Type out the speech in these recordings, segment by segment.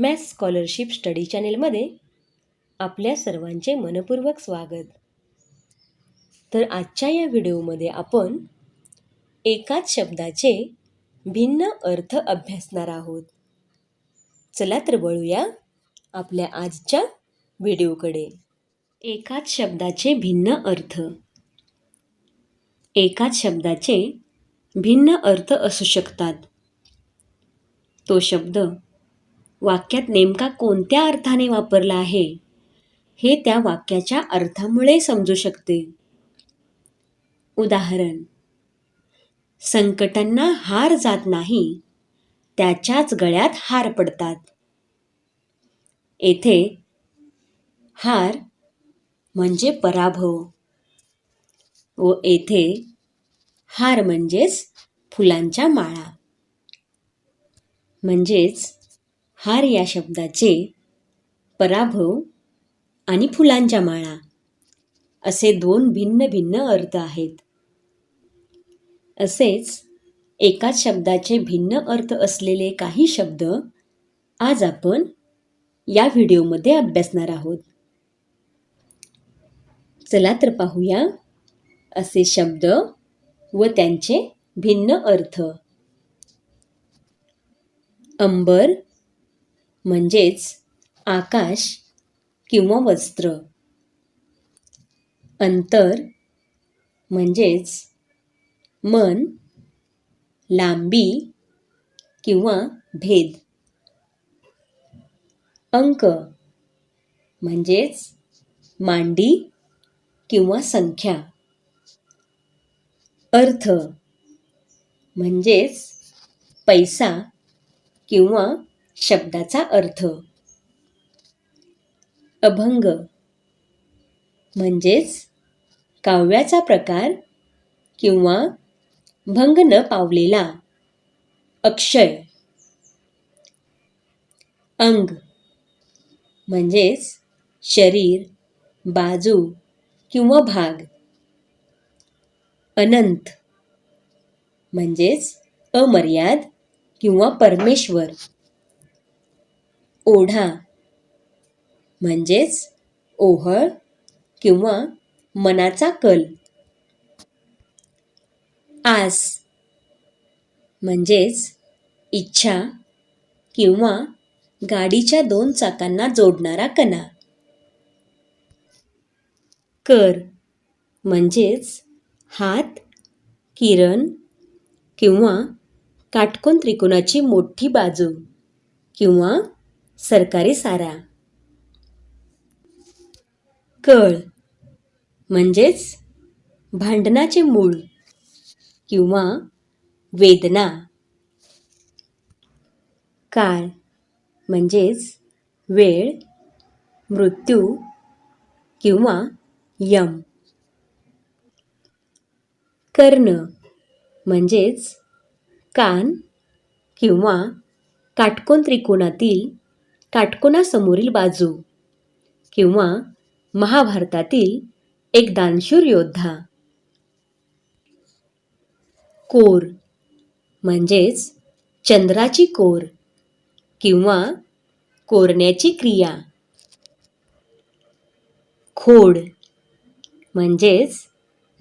Maths scholarship study चॅनेलमध्ये आपल्या सर्वांचे मनपूर्वक स्वागत. तर आजच्या या व्हिडिओमध्ये आपण एकाच शब्दाचे भिन्न अर्थ अभ्यासणार आहोत. चला तर वळूया आपल्या आजच्या व्हिडिओकडे. एकाच शब्दाचे भिन्न अर्थ. एकाच शब्दाचे भिन्न अर्थ असू शकतात. तो शब्द वाक्यात नेमका कोणत्या अर्थाने वापरला आहे? हे त्या वाक्याच्या अर्थामुळे समजू शकते. उदाहरण संकटांना हार जात नाही त्याच्याच गळ्यात हार पडतात. येथे हार म्हणजे पराभव व येथे हार म्हणजेच फुलांच्या माळा. म्हणजेच हार या शब्दाचे पराभव आणि फुलांच्या माळा असे दोन भिन्न भिन्न अर्थ आहेत. असेच एकाच शब्दाचे भिन्न अर्थ असलेले काही शब्द आज आपण या व्हिडिओमध्ये अभ्यासणार आहोत. चला तर पाहूया असे शब्द व त्यांचे भिन्न अर्थ. अंबर म्हणजेच आकाश किंवा वस्त्र. अंतर म्हणजेच मन लांबी किंवा भेद. अंक म्हणजेच मांडी किंवा संख्या. अर्थ म्हणजेच पैसा किंवा शब्दाचा अर्थ. अभंग. म्हणजेच काव्याचा प्रकार किंवा भंग न पावलेला. अक्षय. अंग. म्हणजेच शरीर बाजू किंवा भाग. अनंत. म्हणजेच अमर्याद किंवा परमेश्वर. ओढा. म्हणजेच ओहळ किंवा मनाचा कल. आस. म्हणजेच इच्छा किंवा गाडीच्या दोन चाकांना जोडणारा कणा. कर. म्हणजेच हात किरण किंवा काटकोन त्रिकोणाची मोठी बाजू किंवा सरकारी सारा. कळ. म्हणजेच भांडणाचे मूळ किंवा वेदना. काळ. म्हणजेच वेळ मृत्यू किंवा यम. कर्ण. म्हणजेच कान किंवा काटकोन त्रिकोणातील काटकोनासमोरील बाजू किंवा महाभारतातील एक दानशूर योद्धा. कोर म्हणजेच चंद्राची कोर किंवा कोरण्याची क्रिया. खोड म्हणजेच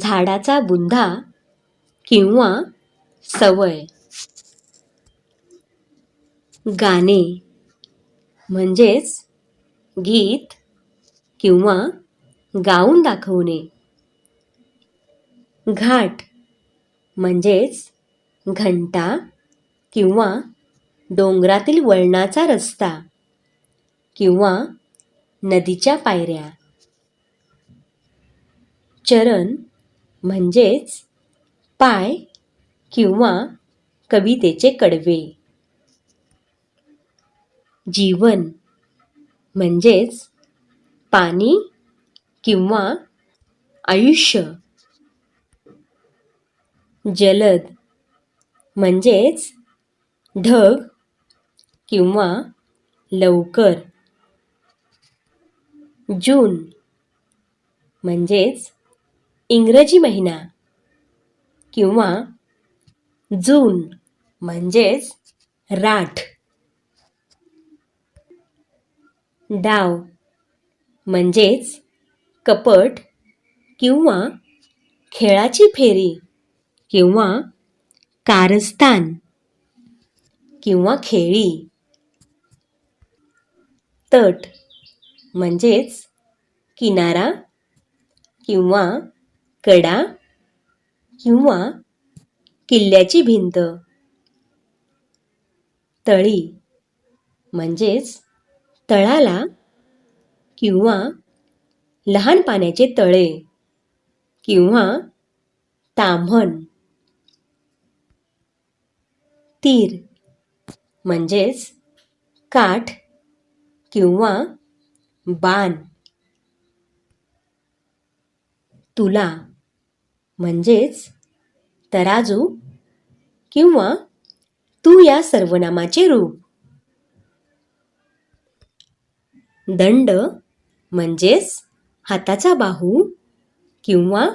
झाडाचा बुंधा किंवा सवय. गाणे म्हणजेच गीत किंवा गाऊन दाखवणे. घाट म्हणजेच घंटा किंवा डोंगरातील वळणाचा रस्ता किंवा नदीच्या पायऱ्या. चरण म्हणजेच पाय किंवा कवितेचे कडवे. जीवन. म्हणजेच पाणी किंवा आयुष्य. जलद. म्हणजेच ढग किंवा लवकर. जून. म्हणजेच इंग्रजी महिना किंवा जून. म्हणजेच राठ. डाव. म्हणजेच कपट किंवा खेळाची फेरी किंवा कारस्थान किंवा खेळी. तट म्हणजेच किनारा किंवा कडा किंवा किल्ल्याची भिंत. तळी म्हणजेच तळाला किंवा लहान पाण्याचे तळे किंवा ताम्हण. तीर म्हणजेच काठ किंवा बाण. तुला म्हणजेच तराजू किंवा तू या सर्वनामाचे रूप. दंड म्हणजेच हाताचा बाहू किंवा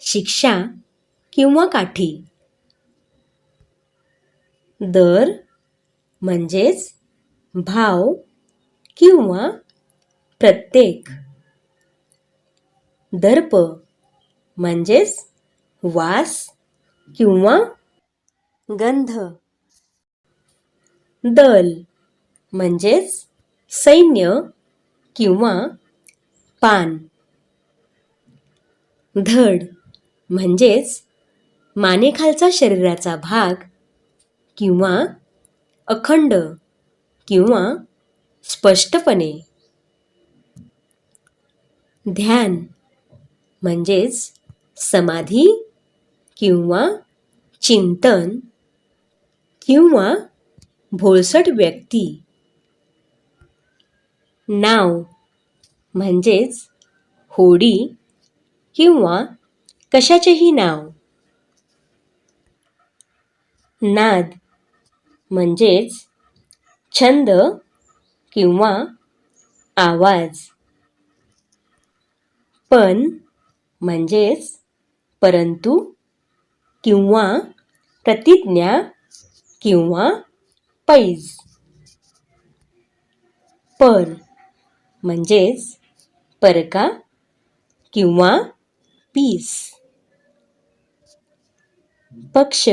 शिक्षा किंवा काठी. दर म्हणजेच भाव किंवा प्रत्येक. दर्प म्हणजेच वास किंवा गंध. दल म्हणजेच सैन्य किंवा पान. धड म्हणजेच मानेखालचा शरीराचा भाग किंवा अखंड किंवा स्पष्टपणे. ध्यान म्हणजेच समाधी किंवा चिंतन किंवा भोळसट व्यक्ती. नाव म्हणजेच होडी किंवा कशाचेही नाव. नाद म्हणजेच छंद किंवा आवाज. पण म्हणजेच परंतु किंवा प्रतिज्ञा किंवा पैज. पर म्हणजेच परका किंवा पीस. पक्ष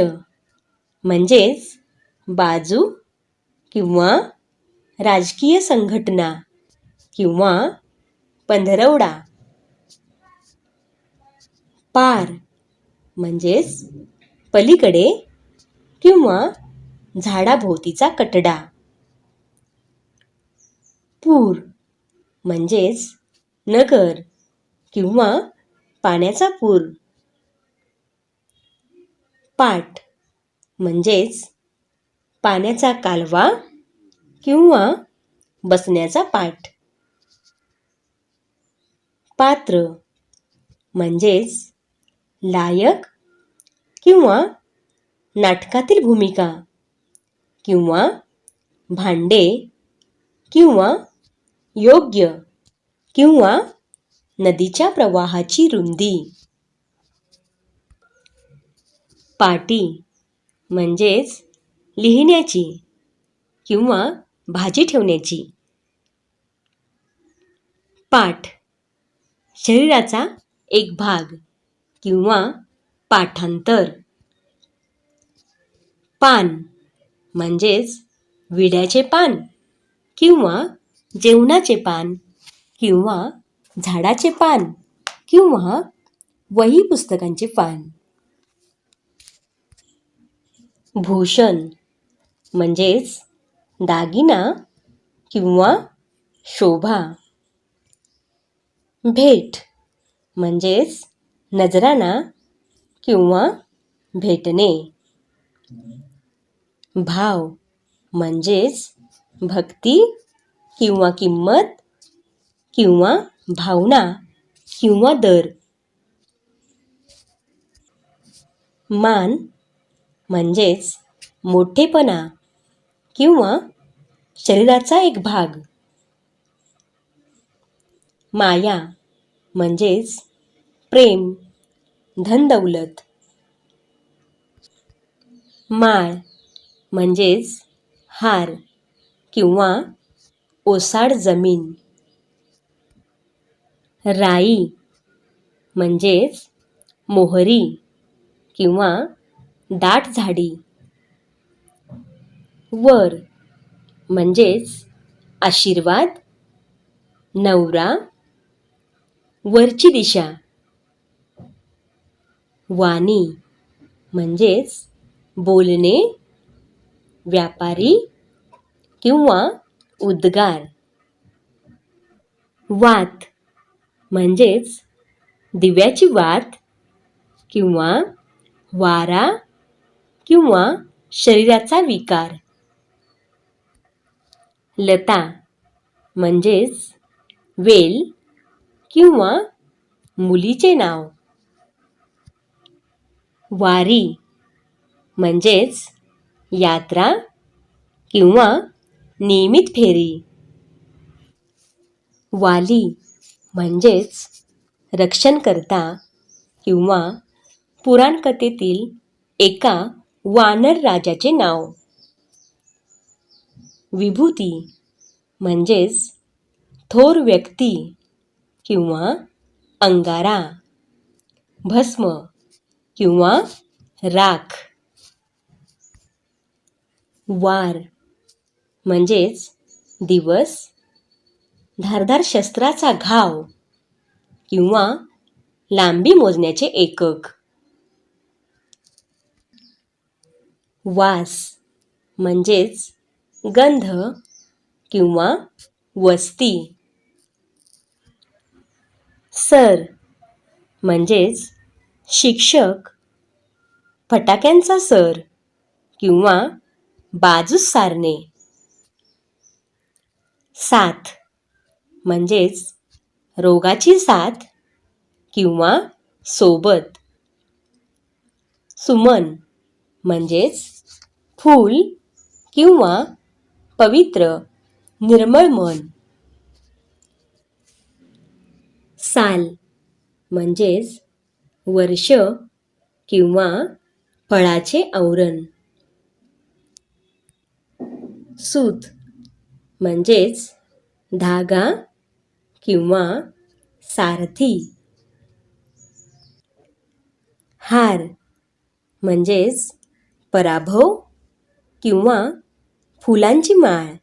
म्हणजेच बाजू किंवा राजकीय संघटना किंवा पंधरवडा. पार म्हणजेच पलीकडे किंवा झाडाभोवतीचा कटडा. पूर म्हणजेच नगर किंवा पाण्याचा पूर. पाट म्हणजेच पाण्याचा कालवा किंवा बसण्याचा पाठ. पात्र म्हणजेच लायक किंवा नाटकातील भूमिका किंवा भांडे किंवा योग्य किंवा नदीच्या प्रवाहाची रुंदी. पाटी म्हणजेच लिहिण्याची किंवा भाजी ठेवण्याची. पाठ शरीराचा एक भाग किंवा पाठांतर. पान म्हणजेच विड्याचे पान किंवा जेवणाचे पान किंवा झाडाचे पान किंवा वही पुस्तकांचे पान. भूषण म्हणजेच दागिना किंवा शोभा. भेट म्हणजेच नजराना किंवा भेटणे. भाव म्हणजेच भक्ती किंवा किंमत किंवा भावना किंवा दर. मान म्हणजेच मोठेपणा किंवा शरीराचा एक भाग. माया म्हणजेच प्रेम धनदौलत माळ म्हणजेच हार किंवा ओसाड जमीन. राई म्हणजेच मोहरी किंवा दाट झाडी. वर म्हणजेच आशीर्वाद नवरा वरची दिशा. वाणी म्हणजेच बोलणे व्यापारी किंवा उद्गार. वात म्हणजेच दिव्याची वात किंवा वारा किंवा शरीराचा विकार. लता म्हणजेच वेल किंवा मुलीचे नाव. वारी म्हणजेच यात्रा किंवा नियमित फेरी. वाली म्हणजेच रक्षणकर्ता किंवा पुराणकथेतील एका वानर राजाचे नाव. विभूती म्हणजेच थोर व्यक्ती किंवा अंगारा. भस्म किंवा राख. वार म्हणजेच दिवस धारदार शस्त्राचा घाव किंवा लांबी मोजण्याचे एकक. वास म्हणजेच गंध किंवा वस्ती. सर म्हणजेच शिक्षक फटाक्यांचा सर किंवा बाजूस सारणे. साथ. म्हणजेच रोगाची साथ किंवा सोबत. सुमन. म्हणजेच फूल किंवा पवित्र निर्मळ मन. साल. म्हणजेच वर्ष किंवा फळाचे आवरण. सूत. म्हणजेच धागा किंवा सारथी. हार म्हणजेच पराभव किंवा फुलांची माळ.